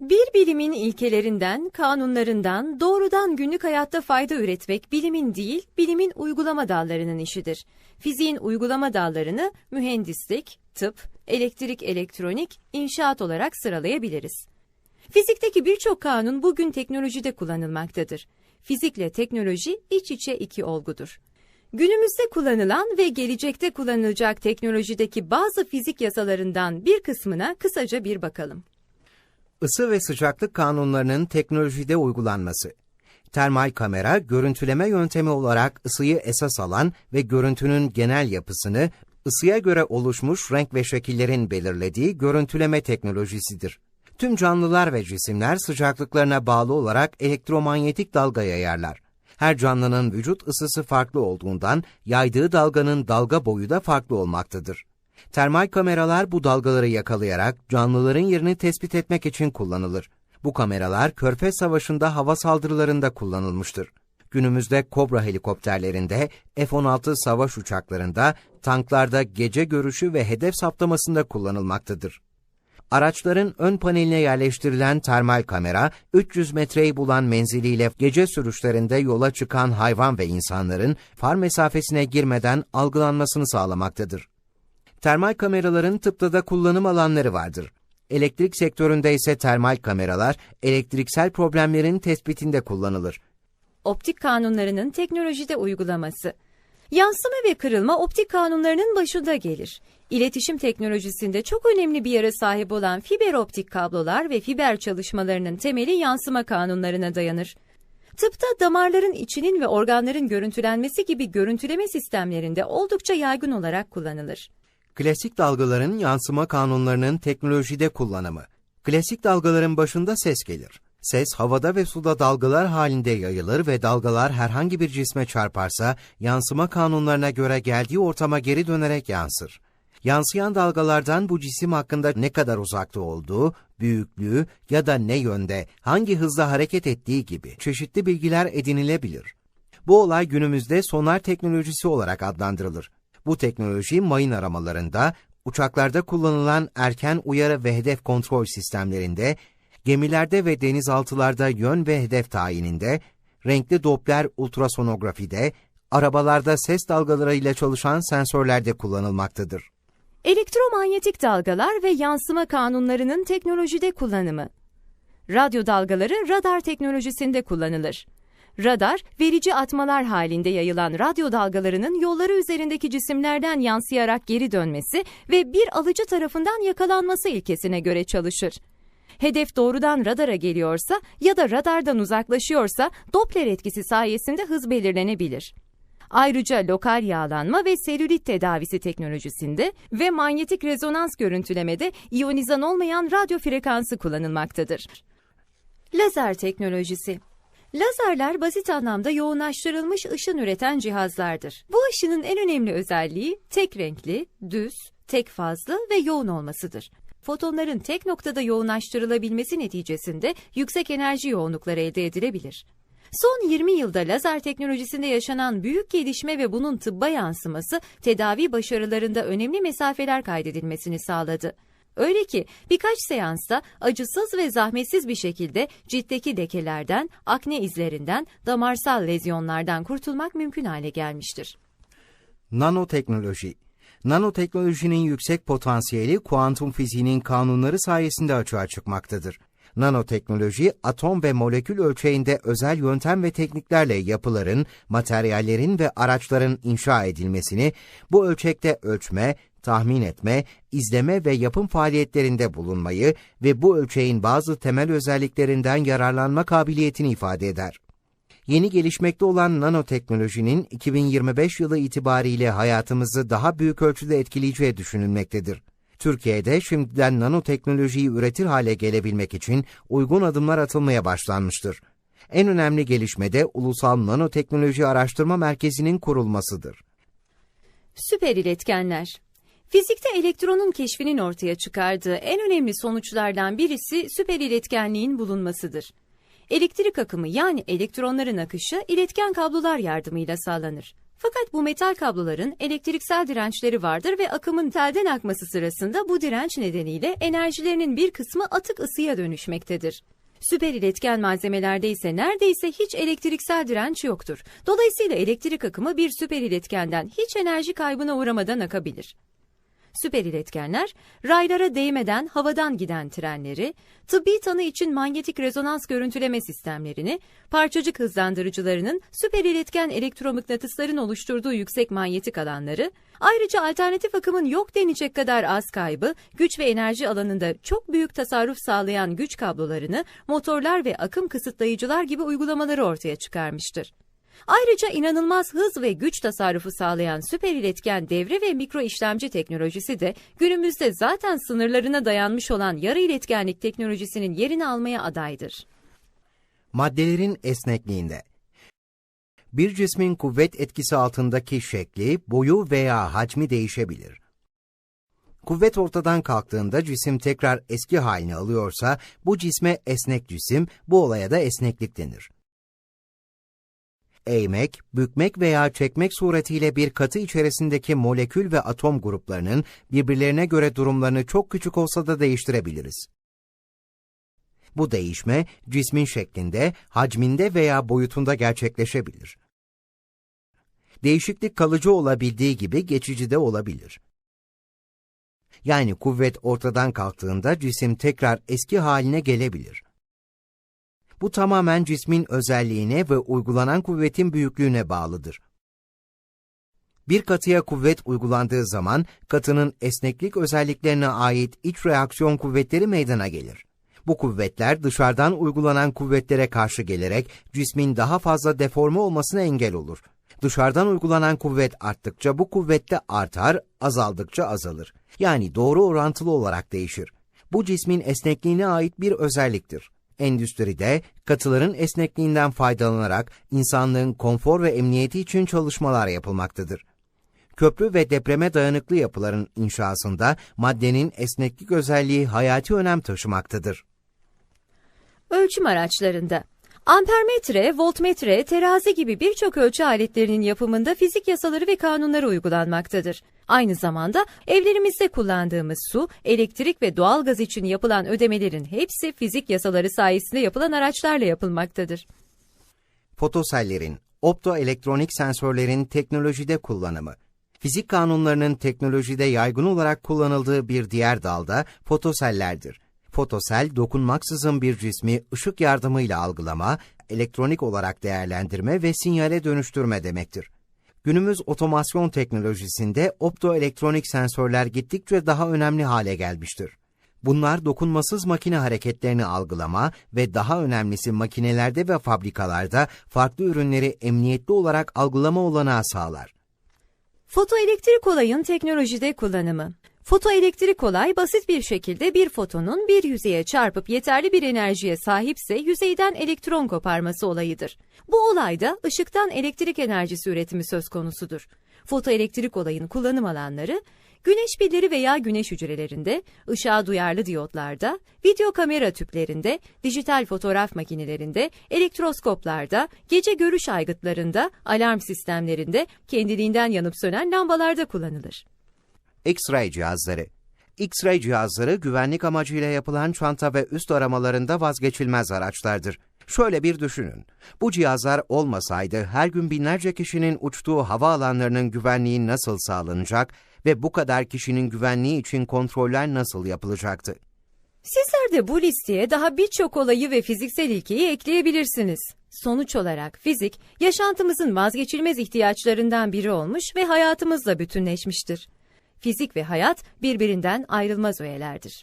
Bir bilimin ilkelerinden, kanunlarından doğrudan günlük hayatta fayda üretmek bilimin değil, bilimin uygulama dallarının işidir. Fiziğin uygulama dallarını mühendislik, tıp, elektrik, elektronik, inşaat olarak sıralayabiliriz. Fizikteki birçok kanun bugün teknolojide kullanılmaktadır. Fizikle teknoloji iç içe iki olgudur. Günümüzde kullanılan ve gelecekte kullanılacak teknolojideki bazı fizik yasalarından bir kısmına kısaca bir bakalım. Isı ve sıcaklık kanunlarının teknolojide uygulanması. Termal kamera, görüntüleme yöntemi olarak ısıyı esas alan ve görüntünün genel yapısını ısıya göre oluşmuş renk ve şekillerin belirlediği görüntüleme teknolojisidir. Tüm canlılar ve cisimler sıcaklıklarına bağlı olarak elektromanyetik dalga yayarlar. Her canlının vücut ısısı farklı olduğundan yaydığı dalganın dalga boyu da farklı olmaktadır. Termal kameralar bu dalgaları yakalayarak canlıların yerini tespit etmek için kullanılır. Bu kameralar Körfez Savaşı'nda hava saldırılarında kullanılmıştır. Günümüzde Kobra helikopterlerinde, F-16 savaş uçaklarında, tanklarda gece görüşü ve hedef saptamasında kullanılmaktadır. Araçların ön paneline yerleştirilen termal kamera, 300 metreyi bulan menziliyle gece sürüşlerinde yola çıkan hayvan ve insanların far mesafesine girmeden algılanmasını sağlamaktadır. Termal kameraların tıpta da kullanım alanları vardır. Elektrik sektöründe ise termal kameralar elektriksel problemlerin tespitinde kullanılır. Optik kanunlarının teknolojide uygulaması. Yansıma ve kırılma optik kanunlarının başında gelir. İletişim teknolojisinde çok önemli bir yere sahip olan fiber optik kablolar ve fiber çalışmalarının temeli yansıma kanunlarına dayanır. Tıpta damarların içinin ve organların görüntülenmesi gibi görüntüleme sistemlerinde oldukça yaygın olarak kullanılır. Klasik dalgaların yansıma kanunlarının teknolojide kullanımı. Klasik dalgaların başında ses gelir. Ses havada ve suda dalgalar halinde yayılır ve dalgalar herhangi bir cisme çarparsa yansıma kanunlarına göre geldiği ortama geri dönerek yansır. Yansıyan dalgalardan bu cisim hakkında ne kadar uzakta olduğu, büyüklüğü ya da ne yönde, hangi hızla hareket ettiği gibi çeşitli bilgiler edinilebilir. Bu olay günümüzde sonar teknolojisi olarak adlandırılır. Bu teknoloji mayın aramalarında, uçaklarda kullanılan erken uyarı ve hedef kontrol sistemlerinde, gemilerde ve denizaltılarda yön ve hedef tayininde, renkli Doppler ultrasonografide, arabalarda ses dalgalarıyla çalışan sensörlerde kullanılmaktadır. Elektromanyetik dalgalar ve yansıma kanunlarının teknolojide kullanımı. Radyo dalgaları radar teknolojisinde kullanılır. Radar, verici atmalar halinde yayılan radyo dalgalarının yolları üzerindeki cisimlerden yansıyarak geri dönmesi ve bir alıcı tarafından yakalanması ilkesine göre çalışır. Hedef doğrudan radara geliyorsa ya da radardan uzaklaşıyorsa Doppler etkisi sayesinde hız belirlenebilir. Ayrıca lokal yağlanma ve selülit tedavisi teknolojisinde ve manyetik rezonans görüntülemede iyonizan olmayan radyo frekansı kullanılmaktadır. Lazer teknolojisi Lazerler basit anlamda yoğunlaştırılmış ışın üreten cihazlardır. Bu ışının en önemli özelliği tek renkli, düz, tek fazlı ve yoğun olmasıdır. Fotonların tek noktada yoğunlaştırılabilmesi neticesinde yüksek enerji yoğunlukları elde edilebilir. Son 20 yılda lazer teknolojisinde yaşanan büyük gelişme ve bunun tıbba yansıması tedavi başarılarında önemli mesafeler kaydedilmesini sağladı. Öyle ki birkaç seansta acısız ve zahmetsiz bir şekilde ciltteki lekelerden, akne izlerinden, damarsal lezyonlardan kurtulmak mümkün hale gelmiştir. Nanoteknoloji Nanoteknolojinin yüksek potansiyeli kuantum fiziğinin kanunları sayesinde açığa çıkmaktadır. Nanoteknoloji, atom ve molekül ölçeğinde özel yöntem ve tekniklerle yapıların, materyallerin ve araçların inşa edilmesini, bu ölçekte ölçme, tahmin etme, izleme ve yapım faaliyetlerinde bulunmayı ve bu ölçeğin bazı temel özelliklerinden yararlanma kabiliyetini ifade eder. Yeni gelişmekte olan nanoteknolojinin 2025 yılı itibariyle hayatımızı daha büyük ölçüde etkileyeceği düşünülmektedir. Türkiye'de şimdiden nanoteknolojiyi üretir hale gelebilmek için uygun adımlar atılmaya başlanmıştır. En önemli gelişme de Ulusal Nanoteknoloji Araştırma Merkezi'nin kurulmasıdır. Süper iletkenler Fizikte elektronun keşfinin ortaya çıkardığı en önemli sonuçlardan birisi süper iletkenliğin bulunmasıdır. Elektrik akımı yani elektronların akışı iletken kablolar yardımıyla sağlanır. Fakat bu metal kabloların elektriksel dirençleri vardır ve akımın telden akması sırasında bu direnç nedeniyle enerjilerinin bir kısmı atık ısıya dönüşmektedir. Süper iletken malzemelerde ise neredeyse hiç elektriksel direnç yoktur. Dolayısıyla elektrik akımı bir süper iletkenden hiç enerji kaybına uğramadan akabilir. Süper iletkenler, raylara değmeden havadan giden trenleri, tıbbi tanı için manyetik rezonans görüntüleme sistemlerini, parçacık hızlandırıcılarının süper iletken elektromıknatısların oluşturduğu yüksek manyetik alanları, ayrıca alternatif akımın yok denecek kadar az kaybı, güç ve enerji alanında çok büyük tasarruf sağlayan güç kablolarını, motorlar ve akım kısıtlayıcılar gibi uygulamaları ortaya çıkarmıştır. Ayrıca inanılmaz hız ve güç tasarrufu sağlayan süper iletken devre ve mikro işlemci teknolojisi de günümüzde zaten sınırlarına dayanmış olan yarı iletkenlik teknolojisinin yerini almaya adaydır. Maddelerin esnekliğinde. Bir cismin kuvvet etkisi altındaki şekli, boyu veya hacmi değişebilir. Kuvvet ortadan kalktığında cisim tekrar eski halini alıyorsa bu cisme esnek cisim, bu olaya da esneklik denir. Eğmek, bükmek veya çekmek suretiyle bir katı içerisindeki molekül ve atom gruplarının birbirlerine göre durumlarını çok küçük olsa da değiştirebiliriz. Bu değişme cismin şeklinde, hacminde veya boyutunda gerçekleşebilir. Değişiklik kalıcı olabildiği gibi geçici de olabilir. Yani kuvvet ortadan kalktığında cisim tekrar eski haline gelebilir. Bu tamamen cismin özelliğine ve uygulanan kuvvetin büyüklüğüne bağlıdır. Bir katıya kuvvet uygulandığı zaman katının esneklik özelliklerine ait iç reaksiyon kuvvetleri meydana gelir. Bu kuvvetler dışarıdan uygulanan kuvvetlere karşı gelerek cismin daha fazla deforme olmasına engel olur. Dışarıdan uygulanan kuvvet arttıkça bu kuvvet artar, azaldıkça azalır. Yani doğru orantılı olarak değişir. Bu cismin esnekliğine ait bir özelliktir. Endüstride katıların esnekliğinden faydalanarak insanlığın konfor ve emniyeti için çalışmalar yapılmaktadır. Köprü ve depreme dayanıklı yapıların inşasında maddenin esneklik özelliği hayati önem taşımaktadır. Ölçüm araçlarında Ampermetre, voltmetre, terazi gibi birçok ölçü aletlerinin yapımında fizik yasaları ve kanunları uygulanmaktadır. Aynı zamanda evlerimizde kullandığımız su, elektrik ve doğalgaz için yapılan ödemelerin hepsi fizik yasaları sayesinde yapılan araçlarla yapılmaktadır. Fotosellerin, optoelektronik sensörlerin teknolojide kullanımı. Fizik kanunlarının teknolojide yaygın olarak kullanıldığı bir diğer dalda fotosellerdir. Fotosel, dokunmaksızın bir cismi ışık yardımıyla algılama, elektronik olarak değerlendirme ve sinyale dönüştürme demektir. Günümüz otomasyon teknolojisinde optoelektronik sensörler gittikçe daha önemli hale gelmiştir. Bunlar dokunmasız makine hareketlerini algılama ve daha önemlisi makinelerde ve fabrikalarda farklı ürünleri emniyetli olarak algılama olanağı sağlar. Fotoelektrik olayın teknolojide kullanımı Fotoelektrik olay basit bir şekilde bir fotonun bir yüzeye çarpıp yeterli bir enerjiye sahipse yüzeyden elektron koparması olayıdır. Bu olayda ışıktan elektrik enerjisi üretimi söz konusudur. Fotoelektrik olayın kullanım alanları Güneş pilleri veya güneş hücrelerinde, ışığa duyarlı diyotlarda, video kamera tüplerinde, dijital fotoğraf makinelerinde, elektroskoplarda, gece görüş aygıtlarında, alarm sistemlerinde, kendiliğinden yanıp sönen lambalarda kullanılır. X-ray cihazları. X-ray cihazları güvenlik amacıyla yapılan çanta ve üst aramalarında vazgeçilmez araçlardır. Şöyle bir düşünün. Bu cihazlar olmasaydı her gün binlerce kişinin uçtuğu hava alanlarının güvenliği nasıl sağlanacak ve bu kadar kişinin güvenliği için kontroller nasıl yapılacaktı? Sizler de bu listeye daha birçok olayı ve fiziksel ilkeyi ekleyebilirsiniz. Sonuç olarak fizik, yaşantımızın vazgeçilmez ihtiyaçlarından biri olmuş ve hayatımızla bütünleşmiştir. Fizik ve hayat birbirinden ayrılmaz öğelerdir.